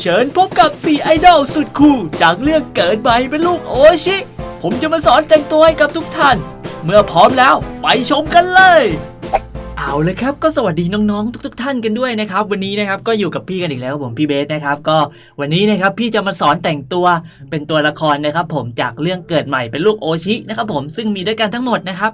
เชิญพบกับ4ไอดอลสุดคูลจากเรื่องเกิดใหม่เป็นลูกโอชิ ผมจะมาสอนแต่งตัวให้กับทุกท่าน เมื่อพร้อมแล้วไปชมกันเลย เอาเลยครับก็สวัสดีน้องๆ ทุก ๆ ท่านกันด้วยนะครับ วันนี้นะครับก็อยู่กับพี่กันอีกแล้วผมพี่เบสนะครับ ก็วันนี้นะครับพี่จะมาสอนแต่งตัวเป็นตัวละครนะครับ ผมจากเรื่องเกิดใหม่เป็นลูกโอชินะครับ ผมซึ่งมีด้วยกันทั้งหมดนะครับ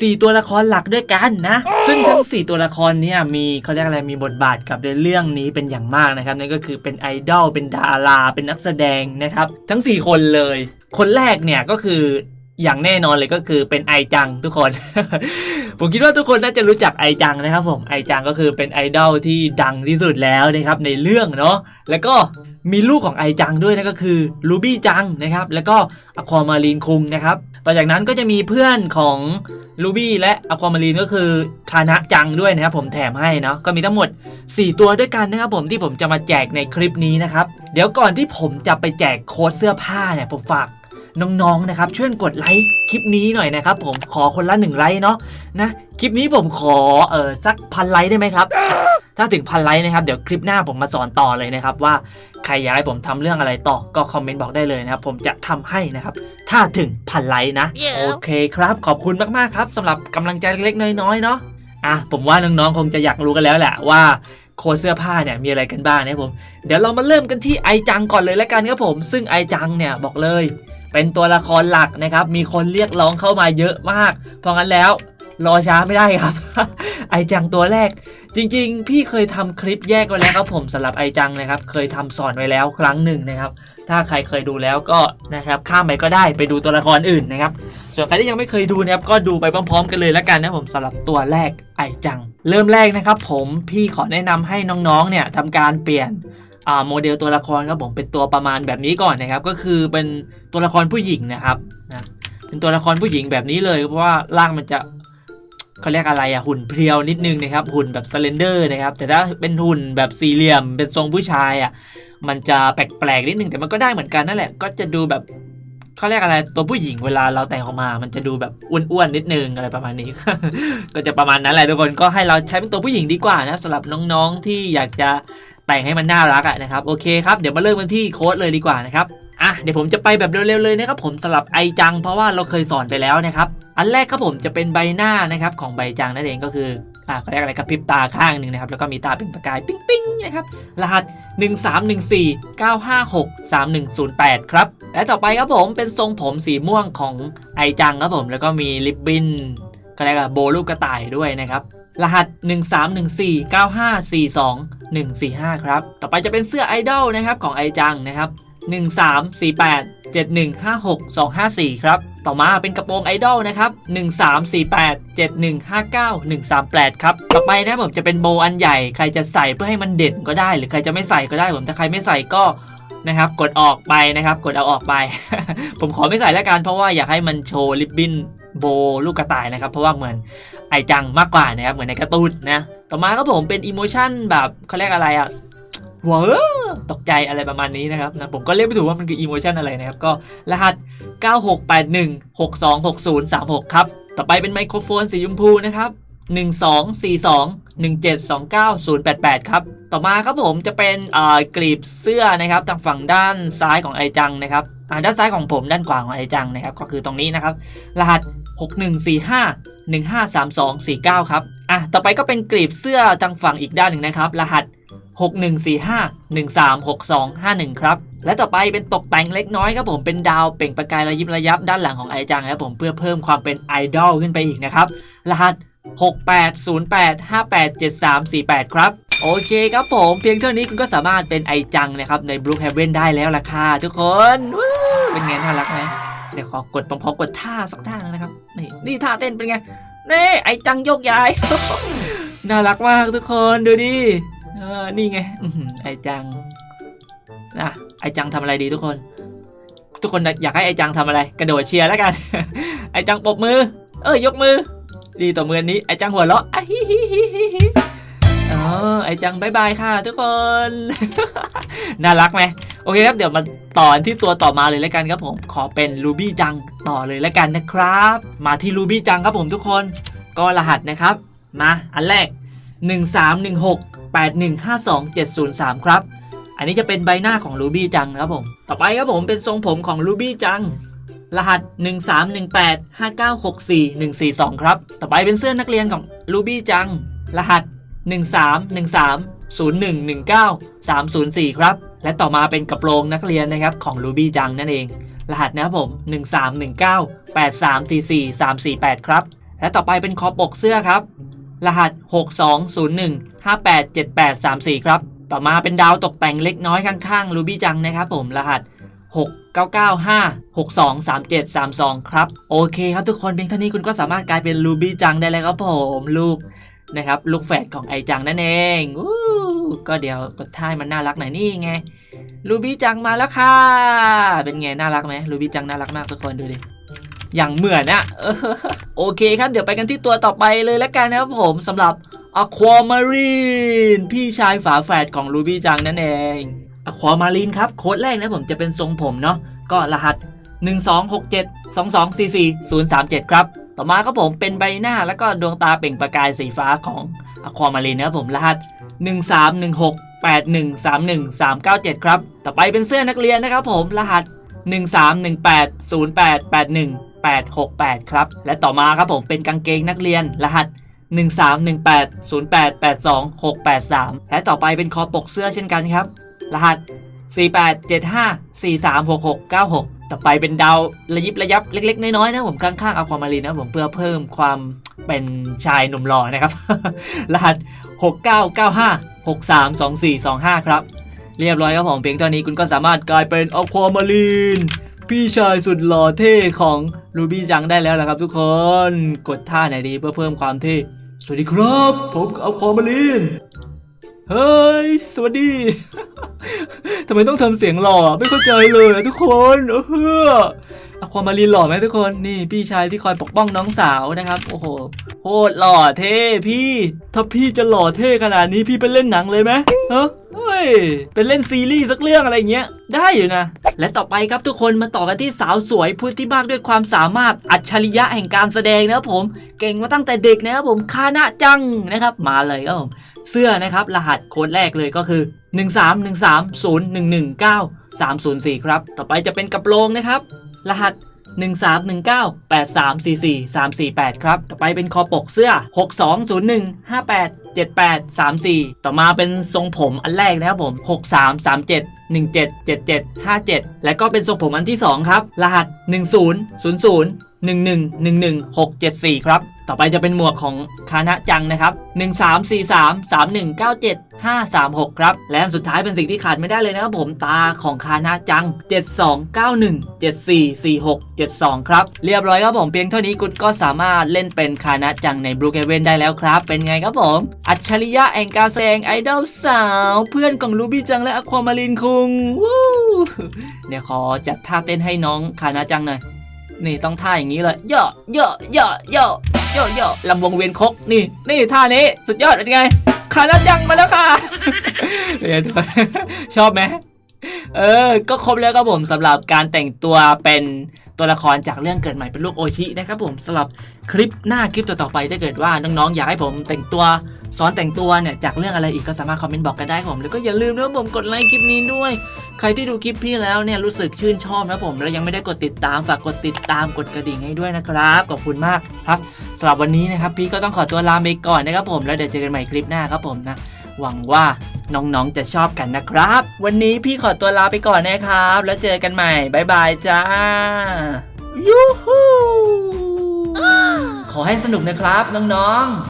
สี่ตัวละครหลักด้วยกันนะ ซึ่งทั้ง 4 ตัวละครเนี่ยมีเขาเรียกอะไรมีบทบาทกับในเรื่องนี้เป็นอย่างมากนะครับนั่นก็คือเป็นไอดอลเป็นดาราเป็นนักแสดงนะครับ ทั้ง 4 คนเลย คนแรกเนี่ยก็คือ อย่างแน่นอนเลยก็คือเป็นไอจังทุกคน ผมคิดว่าทุกคนน่าจะรู้จักไอจังนะครับผมไอจังก็คือเป็นไอดอลที่ดังที่สุดแล้วนะครับในเรื่องเนาะแล้วก็มีลูกของไอจังด้วยนั่นก็คือลูบี้จังนะครับแล้วก็อความารีนคุงนะครับต่อจากนั้นก็จะมีเพื่อนของลูบี้และอความารีนก็คือคานะจังด้วยนะครับผมแถมให้เนาะก็มีทั้งหมด 4 ตัวด้วยกันนะครับผมที่ผมจะมาแจกในคลิปนี้นะครับเดี๋ยวก่อนที่ผมจะไปแจกโค้ดเสื้อผ้าเนี่ยผมฝาก น้องๆนะครับช่วยกดไลค์คลิปนี้หน่อยนะครับผมขอคนละหนึ่งไลค์เนาะนะคลิปนี้ผมขอเออสักพันไลค์ได้ไหมครับอะถ้าถึงพันไลค์นะครับเดี๋ยวคลิปหน้าผมมาสอนต่อเลยนะครับว่าใครอยากให้ผมทำเรื่องอะไรต่อก็คอมเมนต์บอกได้เลยนะครับผมจะทำให้นะครับถ้าถึงพันไลค์นะ Yeah. โอเคครับขอบคุณมากๆครับสำหรับกำลังใจเล็กๆน้อยๆเนาะอะผมว่าน้องๆคงจะอยากรู้กันแล้วแหละว่าโค้ดเสื้อผ้าเนี่ยมีอะไรกันบ้างนะครับผม เดี๋ยวเรามาเริ่มกันที่ไอจังก่อนเลยแล้วกันครับผม ซึ่งไอจังเนี่ยบอกเลย เป็นตัวละครหลักนะครับ มีคนเรียกร้องเข้ามาเยอะมาก เพราะงั้นแล้วรอช้าไม่ได้ครับ ไอจังตัวแรก จริงๆ พี่เคยทำคลิปแยกไว้แล้วครับผมสำหรับไอจังนะครับ เคยทำสอนไว้แล้วครั้งหนึ่งนะครับ ถ้าใครเคยดูแล้วก็นะครับข้ามไปก็ได้ไปดูตัวละครอื่นนะครับ ส่วนใครที่ยังไม่เคยดูนะครับก็ดูไปพร้อมๆ กันเลยแล้วกันนะผมสำหรับตัวแรกไอจัง เริ่มแรกนะครับ ผมพี่ขอแนะนำให้น้องๆเนี่ยทำการเปลี่ยน โมเดลตัวละครครับผมเป็นตัวประมาณแบบนี้ก่อนนะครับ ก็คือเป็นตัวละครผู้หญิงนะครับนะเป็นตัวละครผู้หญิงแบบนี้เลย เพราะว่าร่างมันจะเขาเรียกอะไรอะหุ่นเพรียวนิดนึงนะครับ หุ่นแบบสเลนเดอร์นะครับ แต่ถ้าเป็นหุ่นแบบสี่เหลี่ยม เป็นทรงผู้ชายอะมันจะแปลกๆนิดนึงแต่มันก็ได้เหมือนกันนั่นแหละก็จะดูแบบเขาเรียกอะไรตัวผู้หญิงเวลาเราแต่งออกมา มันจะดูแบบอ้วนๆนิดนึงอะไรประมาณนี้ ก็จะประมาณนั้นแหละทุกคนก็ให้เราใช้เป็นตัวผู้หญิงดีกว่านะสำหรับน้องๆที่อยากจะ แต่งให้มันน่ารักอะนะครับโอเคครับเดี๋ยวมาเริ่มกันที่โค้ดเลยดีกว่านะครับอะเดี๋ยวผมจะไปแบบเร็วๆเลยนะครับผมสำหรับไอจังเพราะว่าเราเคยสอนไปแล้วนะครับอันแรกครับผมจะเป็นใบหน้านะครับของใบจังนั่นเองก็คืออะเขาเรียกอะไรกระพริบตาข้างหนึ่งนะครับแล้วก็มีตาเป็นประกายปิ๊งๆนะครับรหัส 1314-956-3108 ครับและต่อไปครับผมเป็นทรงผมสีม่วงของไอจังครับผมแล้วก็มีลิปบิ้นก็เรียกว่าโบรูปกระต่ายด้วยนะครับ รหัส 1314-9542145 ครับ ต่อไปจะเป็นเสื้อไอดอลนะครับของไอจังนะครับ 1348 7156254 ครับ ต่อมาเป็นกระโปรงไอดอลนะครับ 1348 7159 138 ครับ ต่อไปนะผมจะเป็นโบอันใหญ่ใครจะใส่เพื่อให้มันเด่นก็ได้ หรือใครจะไม่ใส่ก็ได้ผมถ้าใครไม่ใส่ก็นะครับกดออกไปนะครับ กดเอาออกไป ผมขอไม่ใส่แล้วกันเพราะว่าอยากให้มันโชว์ลิปบิ้นโบลูกกระต่ายนะครับ เพราะว่าเหมือน ไอจังมากกว่านะครับเหมือนในการ์ตูนนะต่อมาครับผมเป็นอิโมชันแบบเขาเรียกอะไรอะหัวตกใจอะไรประมาณนี้นะครับนะผมก็เรียกไม่ถูกว่ามันคืออิโมชันอะไรนะครับ ก็รหัส 9681626036 ครับ ต่อไปเป็นไมโครโฟนสีชมพูนะครับ 1242172988ครับ ต่อมาครับผมจะเป็นกรีบเสื้อนะครับทางฝั่งด้านซ้ายของไอจังนะครับด้านซ้ายของผมด้านขวาของไอจังนะครับ ก็คือตรงนี้นะครับ รหัส 6145153249 ครับ อะ ต่อไปก็เป็นกรีบเสื้อทางฝั่งอีกด้านหนึ่งนะครับ รหัส 6145136251 ครับ และต่อไปเป็นตกแต่งเล็กน้อยครับผม เป็นดาวเปล่งประกายระยิบระยับด้านหลังของไอจังนะครับผมเพื่อเพิ่มความเป็นไอดอลขึ้นไปอีกนะครับ รหัส 6808587348 ครับ โอเคครับผม เพียงเท่านี้คุณก็สามารถเป็นไอจังนะครับใน Brook Haven ได้แล้วล่ะค่ะทุกคน เป็นไงน่ารักไหม เดี๋ยวขอกดพร้อกดท่าสักท่านึงนะครับ นี่นี่ท่าเต้นเป็นไงนี่ไอจังโยกย้าย น่ารักมากทุกคนดูดิเออนี่ไงไอจังนะไอจังทำอะไรดีทุกคน ทุกคนอยากให้ไอจังทำอะไร กระโดดเชียร์แล้วกัน ไอจังปรบมือ เอ้ยยกมือ ดีต่อมืออนี้ไอจังหัวเราะอะฮิฮิฮิฮิ ออไอจังบายบายค่ะทุกคน น่ารักไหมโอเคครับเดี๋ยวมาต่อที่ตัวต่อมาเลยแล้วกันครับผมขอเป็นรูบี้จังต่อเลยแล้วกันนะครับ มาที่รูบี้จังครับผมทุกคนก็รหัสนะครับ มาอันแรก 1316 8152 703 ครับออันนี้จะเป็นใบหน้าของรูบี้จังนะครับผม ต่อไปครับผมเป็นทรงผมของรูบี้จัง รหัส 1318 5964 142 ครับ ต่อไปเป็นเสื้อนักเรียนของรูบี้จัง รหัส 1313 0119 304 ครับ และต่อมาเป็นกระโปรงนักเรียนนะครับของรูบี้จังนั่นเอง รหัสนะครับผม 1319 8344 348 ครับ และต่อไปเป็นคอปกเสื้อครับ รหัส 6201 587834 ครับ ต่อมาเป็นดาวตกแต่งเล็กน้อยข้างๆรูบี้จังนะครับผมรหัส 6995 623732 ครับ โอเคครับทุกคนเพียงเท่านี้คุณก็สามารถกลายเป็นรูบี้จังได้แล้วครับผมลูก นะครับลูกแฝดของไอจังนั่นเองอู้ก็เดี๋ยวกดท่ายมันน่ารักหน่อยนี่ไงรูบี้จังมาแล้วค่ะ เป็นไงน่ารักไหมรูบี้จังน่ารักมากทุกคนดูดิอย่างเหมือนอะโอเคครับ เดี๋ยวไปกันที่ตัวต่อไปเลยแล้วกันนะครับผมสำหรับ Aquamarine พี่ชายฝาแฝดของรูบี้จังนั่นเอง Aquamarine ครับโค้ดแรกนะผมจะเป็นทรงผมเนาะก็รหัส 1267 2244 037 ครับ ต่อมาครับผมเป็นใบหน้าแล้วก็ดวงตาเปล่งประกายสีฟ้าของ Aquamarine นะครับผมรหัส 1316 8131 397 ครับ ต่อไปเป็นเสื้อนักเรียนนะครับผมรหัส 1318 0881 868 ครับ และต่อมาครับผมเป็นกางเกงนักเรียนรหัส1318 0882 683 และต่อไปเป็นคอปกเสื้อเช่นกันครับ รหัส 4875 436696 ต่อไปเป็นดาวระยิบระยับเล็ก ๆ น้อยๆนะผมข้างๆอาความมารีนะผมเพื่อเพิ่มความเป็นชายหนุ่มหล่อนะครับรหัส 6995 632425 ครับ เรียบร้อยครับผมเพียงเท่านี้คุณก็สามารถกลายเป็นอความารีนพี่ชายสุดหล่อเท่ของรูบี้จังได้แล้วละครับทุกคนกดท่าไหนดีเพื่อเพิ่มความเท่สวัสดีครับผมอความารีน เฮ้ย สวัสดี ทำไมต้องทำเสียงหล่อ ไม่เข้าใจเลยทุกคนเอออความมารีหล่อไหมทุกคน นี่พี่ชายที่คอยปกป้องน้องสาวนะครับ โอ้โห โคตรหล่อเท่พี่ ถ้าพี่จะหล่อเท่ขนาดนี้พี่ไปเล่นหนังเลยไหมเฮ้ ย เป็นเล่นซีรีส์สักเรื่องอะไรเงี้ย ได้อยู่นะ และต่อไปครับทุกคนมาต่อกันที่สาวสวยผู้ที่มากด้วยความสามารถอัจฉริยะแห่งการแสดงนะครับผม เก่งมาตั้งแต่เด็กนะครับผมคานะจังนะครับมาเลยครับผมเสื้อนะครับรหัสโค้ดแรกเลยก็คือ 13130119304 ครับ ต่อไปจะเป็นกระโปรงนะครับ รหัส 13198344ครับ ต่อไปเป็นคอปกเสื้อ 7834 ต่อมาเป็นทรงผมอันแรกนะครับผม 6337 177757 และก็เป็นทรงผมอันที่ 2 ครับ รหัส 1000 11 11674 ครับ ต่อไปจะเป็นหมวกของคานะจังนะครับ 1343 3197 536 ครับ และสุดท้ายเป็นสิ่งที่ขาดไม่ได้เลยนะครับผมตาของคานะจัง 7291 7446 72 ครับ เรียบร้อยครับผมเพียงเท่านี้คุณก็สามารถเล่นเป็นคานะจังในบรูเกเวนได้แล้วครับ เป็นไงครับผม อัจฉริยะแห่งการแสดงไอดอลสาว เพื่อนของรูบี้จังและอความารินคุงวู้เดี๋ยวขอจัดท่าเต้นให้น้องคานะจังหน่อย นี่ต้องท่าอย่างนี้เลยเยอะเยอะเยอะเยอะเยอะเยอะลำวงเวียนคกนี่ นี่ท่านี้สุดยอดเป็นไงคาราจังมาแล้วค่ะเป็นไงทุกคนชอบไหมเออ ก็ครบแล้วครับผมสำหรับการแต่งตัวเป็นตัวละครจากเรื่องเกิดใหม่เป็นลูกโอชินะครับผมสำหรับคลิปหน้าคลิปต่อๆไปถ้าเกิดว่าน้องๆอยากให้ผมแต่งตัว สอนแต่งตัวเนี่ยจากเรื่องอะไรอีกก็สามารถคอมเมนต์บอกกันได้ครับผม แล้วก็อย่าลืมนะผมกดไลค์คลิปนี้ด้วย ใครที่ดูคลิปพี่แล้วเนี่ยรู้สึกชื่นชอบนะผมแล้วยังไม่ได้กดติดตามฝากกดติดตามกดกระดิ่งให้ด้วยนะครับขอบคุณมากครับสำหรับวันนี้นะครับพี่ก็ต้องขอตัวลาไปก่อนนะครับผมแล้วเดี๋ยวเจอกันใหม่คลิปหน้าครับผมนะหวังว่าน้องๆจะชอบกันนะครับ วันนี้พี่ขอตัวลาไปก่อนนะครับ แล้วเจอกันใหม่บ๊ายบายจ้ายูฮูขอให้สนุกนะครับน้องๆ